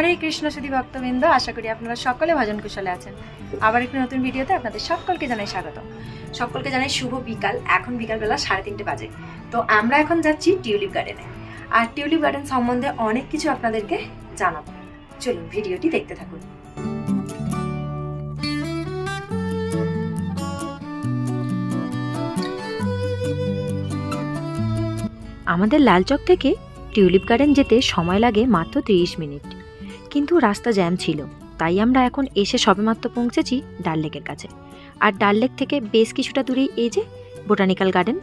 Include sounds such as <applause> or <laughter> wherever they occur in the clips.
হরে কৃষ্ণ, সুধী ভক্তবৃন্দ, আশা করি আপনারা সকলে ভজন কুশলে আছেন। আবার একটি নতুন ভিডিওতে আপনাদের সকলকে জানাই স্বাগত। সকলকে জানাই শুভ বিকাল, এখন বিকালবেলা সাড়ে তিনটে বাজে। তো আমরা এখন যাচ্ছি টিউলিপ গার্ডেনে। আর টিউলিপ গার্ডেন সম্বন্ধে অনেক কিছু আপনাদেরকে জানাব। চলুন ভিডিওটি দেখতে থাকুন। আমাদের লালচক থেকে টিউলিপ গার্ডেন যেতে সময় লাগে মাত্র তিরিশ মিনিট। কিন্তু রাস্তা জ্যাম ছিল, তাই আমরা এখন এসে সবেমাত্র পৌঁছেছি ডাল লেকের কাছে। আর ডাল লেক থেকে বেশ কিছুটা দূরেই এই যে বোটানিক্যাল গার্ডেন,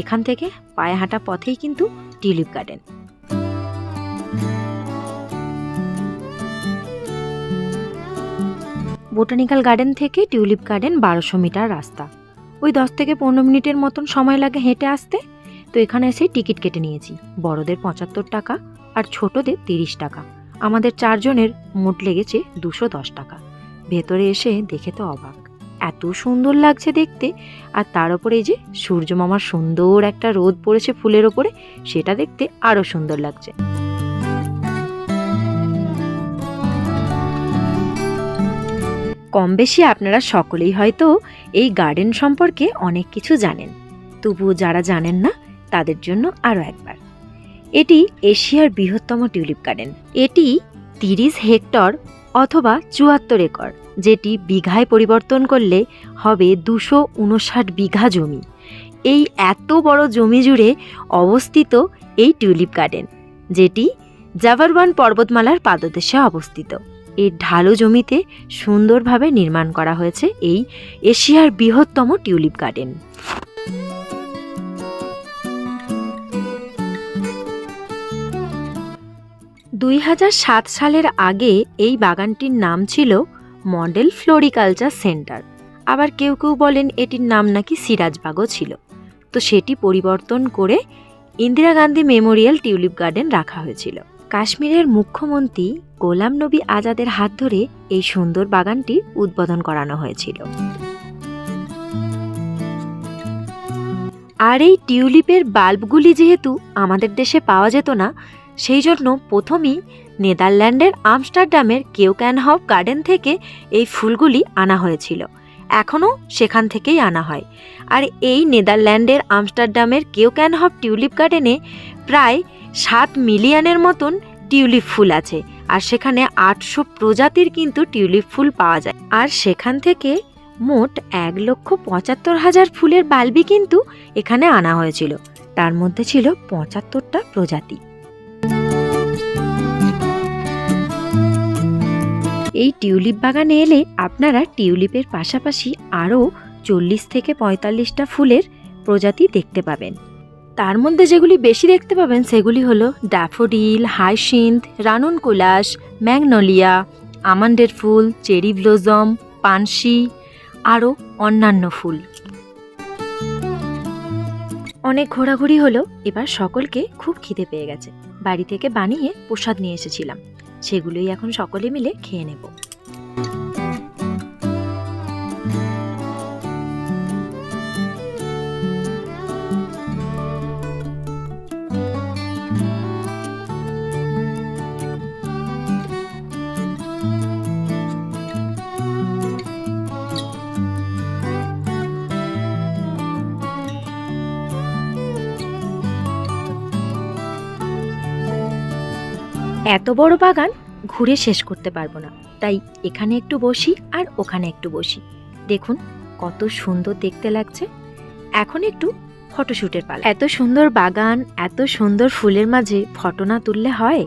এখান থেকে পায়ে হাঁটা পথেই কিন্তু টিউলিপ গার্ডেন। বোটানিক্যাল গার্ডেন থেকে টিউলিপ গার্ডেন বারোশো মিটার রাস্তা। ওই দশ থেকে পনেরো মিনিটের মতন সময় লাগে হেঁটে আসতে। তো এখানে এসে টিকিট কেটে নিয়েছি, বড়দের পঁচাত্তর টাকা আর ছোটদের তিরিশ টাকা। আমাদের চারজনের মোট লেগেছে দুশো দশ টাকা। ভেতরে এসে দেখে তো অবাক। এত সুন্দর লাগছে দেখতে। আর তার ওপরে যে সূর্য মামার সুন্দর একটা রোদ পড়েছে ফুলের ওপরে, সেটা দেখতে আরও সুন্দর লাগছে। কম বেশি আপনারা সকলেই হয়তো এই গার্ডেন সম্পর্কে অনেক কিছু জানেন। তবুও যারা জানেন না, তাদের জন্য আরও একবার। এটি এশিয়ার বৃহত্তম টিউলিপ গার্ডেন। এটি তিরিশ হেক্টর অথবা চুয়াত্তর একর, যেটি বিঘায় পরিবর্তন করলে হবে দুশো উনষাট বিঘা জমি। এই এত বড় জমি জুড়ে অবস্থিত এই টিউলিপ গার্ডেন, যেটি জাভারওয়ান পর্বতমালার পাদদেশে অবস্থিত। এর ঢালু জমিতে সুন্দরভাবে নির্মাণ করা হয়েছে এই এশিয়ার বৃহত্তম টিউলিপ গার্ডেন। দুই হাজার সাত সালের আগে এই বাগানটির নাম ছিল মডেল ফ্লোরিকালচার সেন্টার। আবার কেউ কেউ বলেন এটির নাম নাকি সিরাজবাগও ছিল। তো সেটি পরিবর্তন করে Indira Gandhi memorial tulip garden রাখা হয়েছিল। কাশ্মীরের মুখ্যমন্ত্রী গোলাম নবী আজাদের হাত ধরে এই সুন্দর বাগানটি উদ্বোধন করানো হয়েছিল। আর এই টিউলিপের বাল্বগুলি যেহেতু আমাদের দেশে পাওয়া যেত না সেই জন্য প্রথমেই নেদারল্যান্ডের আমস্টারডামের কেউ কেউক্যানহফ গার্ডেন থেকে এই ফুলগুলি আনা হয়েছিল। এখনও সেখান থেকেই আনা হয়। আর এই নেদারল্যান্ডের আমস্টারডামের কেউ কেউক্যানহফ টিউলিপ গার্ডেনে প্রায় সাত মিলিয়নের মতন টিউলিপ ফুল আছে। আর সেখানে আটশো প্রজাতির কিন্তু টিউলিপ ফুল পাওয়া যায়। আর সেখান থেকে মোট এক লক্ষ পঁচাত্তর হাজার ফুলের বাল্বই কিন্তু এখানে আনা হয়েছিল। তার মধ্যে ছিল পঁচাত্তরটা প্রজাতি। এই টিউলিপ বাগানে এলে আপনারা টিউলিপের পাশাপাশি আরও চল্লিশ থেকে পঁয়তাল্লিশটা ফুলের প্রজাতি দেখতে পাবেন। তার মধ্যে যেগুলি বেশি দেখতে পাবেন সেগুলি হলো daffodil, hyacinth ranunculus magnolia, আমান্ডের ফুল, চেরি ব্লোজম পানসি, আরও অন্যান্য ফুল। অনেক ঘোরাঘুরি হলো, এবার সকলকে খুব খিদে পেয়ে গেছে। বাড়ি থেকে বানিয়ে প্রসাদ নিয়ে এসেছিলাম। সেগুলোই এখন সকলে মিলে খেয়ে নেব। এত বড় বাগান ঘুরে শেষ করতে পারব না। তাই এখানে একটু বসি আর ওখানে একটু বসি। দেখুন কত সুন্দর দেখতে লাগছে। এখন একটু ফটোশ্যুটের পালা। এত সুন্দর বাগান এত সুন্দর ফুলের মাঝে ফটো না তুললে হয়?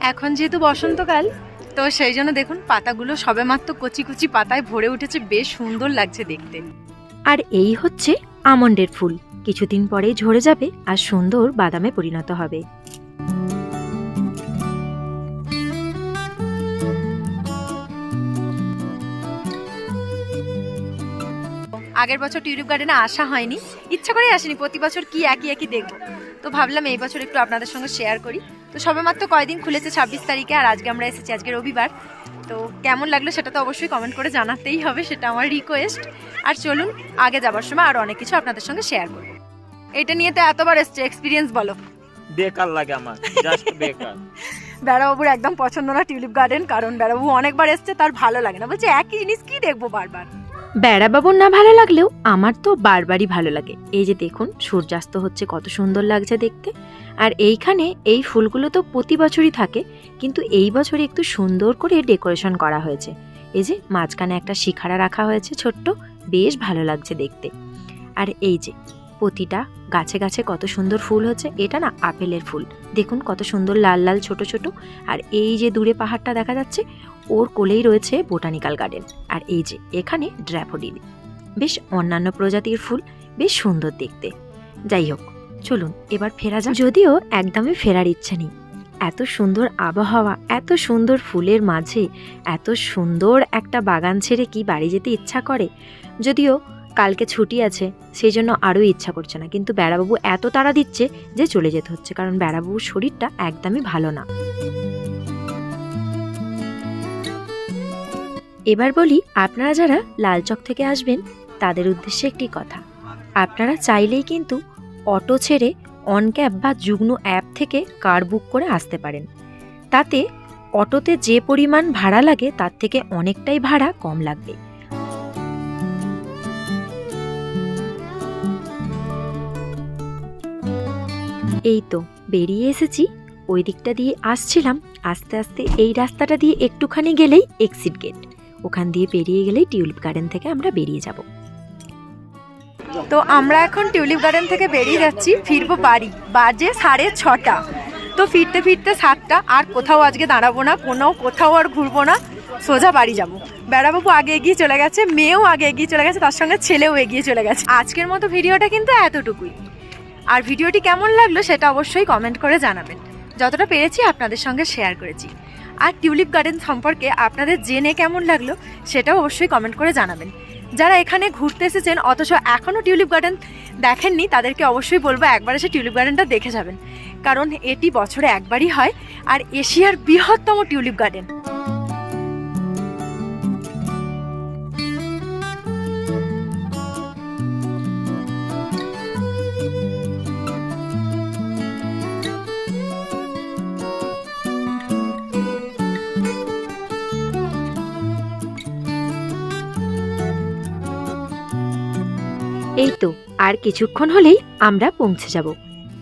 এখন যেহেতু বসন্তকাল তো সেই জন্য দেখুন পাতাগুলো সবেমাত্র কচি কচি পাতায় ভরে উঠেছে। বেশ সুন্দর লাগছে দেখতে। আর এই হচ্ছে আমন্ডের ফুল। কিছুদিন পরেই ঝরে যাবে আর সুন্দর বাদামে পরিণত হবে। আগের বছর টিউলিপ গার্ডেনে আসা হয়নি। ইচ্ছা করেই আসেনি। প্রতি বছর কি একই একই দেখব। তো ভাবলাম এই বছর একটু আপনাদের সঙ্গে শেয়ার করি। তো সবেমাত্র কয়দিন খুলেছে ছাব্বিশ তারিখে আর আজকে আমরা এসেছি আজকে রবিবার। তো কেমন লাগল সেটা তো অবশ্যই কমেন্ট করে জানাতেই হবে, সেটা আমার রিকোয়েস্ট আর চলুন, আগে যাবার সময় আরও অনেক কিছু আপনাদের সঙ্গে শেয়ার করব। এটা নিয়ে তো এতবার এসছে এক্সপিরিয়েন্স বলো। বেকার লাগে আমার জাস্ট বেকার। <laughs> বেড়াবাবুর একদম পছন্দ না টিউলিপ গার্ডেন কারণ বেড়াবাবু অনেকবার এসছে তার ভালো লাগে না। বলছে একই জিনিস কি দেখব বারবার? বেড়াবাবুর না ভালো লাগলেও আমার তো বারবারই ভালো লাগে। এই যে দেখুন সূর্যাস্ত হচ্ছে কত সুন্দর লাগছে দেখতে। আর এইখানে এই ফুলগুলো তো প্রতি বছরই থাকে কিন্তু এই বছর একটু সুন্দর করে ডেকোরেশন করা হয়েছে। এই যে মাঝখানে একটা শিখারা রাখা হয়েছে ছোট্ট বেশ ভালো লাগছে দেখতে। আর এই যে প্রতিটা গাছে গাছে কত সুন্দর ফুল হচ্ছে, এটা না আপেলের ফুল। দেখুন কত সুন্দর লাল লাল ছোট ছোট। আর এই যে দূরে পাহাড়টা দেখা যাচ্ছে, ওর কোলেই রয়েছে বোটানিক্যাল গার্ডেন। আর এই যে এখানে ড্র্যাফোডিল। বেশ অন্যান্য প্রজাতির ফুল, বেশ সুন্দর দেখতে। যাই হোক, চলুন এবার ফেরা যাক। যদিও একদমই ফেরার ইচ্ছা নেই। এত সুন্দর আবহাওয়া, এত সুন্দর ফুলের মাঝে, এত সুন্দর একটা বাগান ছেড়ে কি বাড়ি যেতে ইচ্ছা করে? যদিও কালকে ছুটি আছে, সেই জন্য আরও ইচ্ছা করছে না। কিন্তু বেড়াবাবু এত তাড়া দিচ্ছে যে চলে যেতে হচ্ছে, কারণ বেড়াবাবুর শরীরটা একদমই ভালো না। এবার বলি, আপনারা যারা লালচক থেকে আসবেন, তাদের উদ্দেশ্যে একটি কথা। আপনারা চাইলেই কিন্তু অটো ছেড়ে অন ক্যাব বা যুগ্ন অ্যাপ থেকে কার বুক করে আসতে পারেন। তাতে অটোতে যে পরিমাণ ভাড়া লাগে, তার থেকে অনেকটাই ভাড়া কম লাগবে। এই তো, বেরিয়ে এসেছি। ওই দিকটা দিয়ে আসছিলাম, আস্তে আস্তে এই রাস্তাটা দিয়ে একটুখানি গেলেই এক্সিট গেট ওখান দিয়ে বেরিয়ে গেলেই টিউলিপ গার্ডেন থেকে আমরা বেরিয়ে যাব। তো আমরা এখন টিউলিপ গার্ডেন থেকে বেরিয়ে যাচ্ছি, ফিরবো বাড়ি। বাজে সাড়ে ছটা। তো ফিরতে ফিরতে সাতটা, আর কোথাও আজকে দাঁড়াবো না, কোনো কোথাও আর ঘুরবো না। সোজা বাড়ি যাব। বেড়াবাবু আগে এগিয়ে চলে গেছে, মেয়েও আগে এগিয়ে চলে গেছে, তার সঙ্গে ছেলেও এগিয়ে চলে গেছে। আজকের মতো ভিডিওটা কিন্তু এতটুকুই। আর ভিডিওটি কেমন লাগল সেটা অবশ্যই কমেন্ট করে জানাবেন। যতটা পেরেছি আপনাদের সঙ্গে শেয়ার করেছি। আর টিউলিপ গার্ডেন সম্পর্কে আপনাদের জেনে কেমন লাগল সেটাও অবশ্যই কমেন্ট করে জানাবেন। যারা এখানে ঘুরতে এসেছেন, অথচ এখনও টিউলিপ গার্ডেন দেখেননি, তাদেরকে অবশ্যই বলব একবার এসে টিউলিপ গার্ডেনটা দেখে যাবেন। কারণ এটি বছরে একবারই হয়, আর এশিয়ার বৃহত্তম টিউলিপ গার্ডেন। এই তো, আর কিছুক্ষণ হলেই আমরা পৌঁছে যাব।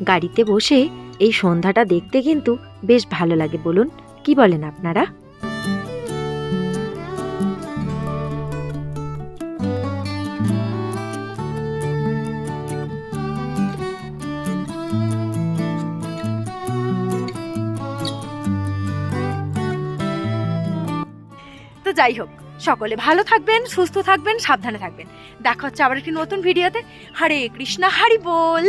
গাড়িতে বসে এই সন্ধ্যাটা দেখতে কিন্তু বেশ ভালো লাগে বলুন, কি বলেন আপনারা? তো যাই হোক সকলে ভালো থাকবেন, সুস্থ থাকবেন, সাবধানে থাকবেন। দেখা হচ্ছে আবার একটি নতুন ভিডিওতে। হরে কৃষ্ণা, হরি বল।